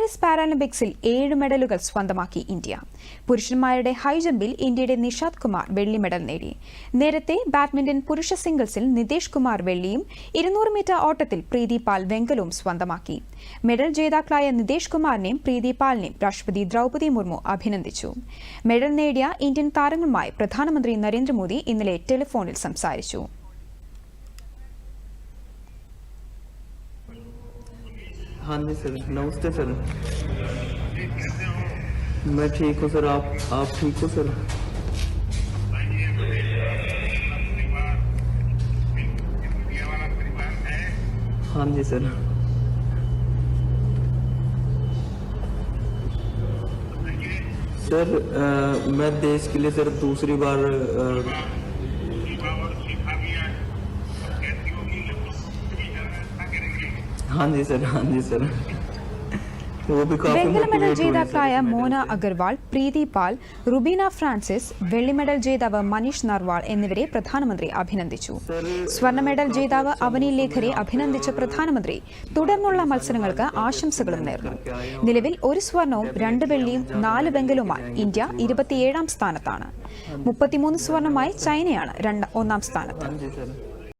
Paris പാരാലിമ്പിക്സിൽ ഏഴ് മെഡലുകൾ സ്വന്തമാക്കി ഇന്ത്യ. പുരുഷന്മാരുടെ ഹൈജമ്പിൽ ഇന്ത്യയുടെ നിഷാദ് കുമാർ വെള്ളി മെഡൽ നേടി. നേരത്തെ ബാഡ്മിന്റൺ പുരുഷ സിംഗിൾസിൽ നിതേഷ് കുമാർ വെള്ളിയും ഇരുന്നൂറ് മീറ്റർ ഓട്ടത്തിൽ പ്രീതി പാൽ വെങ്കലവും സ്വന്തമാക്കി. മെഡൽ ജേതാക്കളായ നിതേഷ് കുമാറിനെയും പ്രീതി പാലിനെയും രാഷ്ട്രപതി ദ്രൗപദി മുർമു അഭിനന്ദിച്ചു. മെഡൽ നേടിയ ഇന്ത്യൻ താരങ്ങളുമായി പ്രധാനമന്ത്രി നരേന്ദ്രമോദി ഇന്നലെ ടെലിഫോണിൽ സംസാരിച്ചു. हाँ जी सर नमस्ते सर। मैं ठीक हूँ सर आप आप ठीक हो सर? हाँ जी सर। सर अ, मैं देश के लिए सर दूसरी बार अ, വെങ്കല മെഡൽ ജേതാക്കളായ മോന അഗർവാൾ പ്രീതി പാൽ റുബീന ഫ്രാൻസിസ് വെള്ളി മെഡൽ ജേതാവ് മനീഷ് നർവാൾ എന്നിവരെ പ്രധാനമന്ത്രി അഭിനന്ദിച്ചു. സ്വർണ മെഡൽ ജേതാവ് അവനി ലേഖരെ അഭിനന്ദിച്ച പ്രധാനമന്ത്രി. തുടർന്നുള്ള മത്സരങ്ങൾക്ക് ആശംസകളും നേർന്നു. നിലവിൽ ഒരു സ്വർണവും രണ്ട് വെള്ളിയും നാല് വെങ്കലുമായി ഇന്ത്യ ഇരുപത്തിയേഴാം സ്ഥാനത്താണ്. മുപ്പത്തിമൂന്ന് സ്വർണമായി ചൈനയാണ് ഒന്നാം സ്ഥാനത്ത്.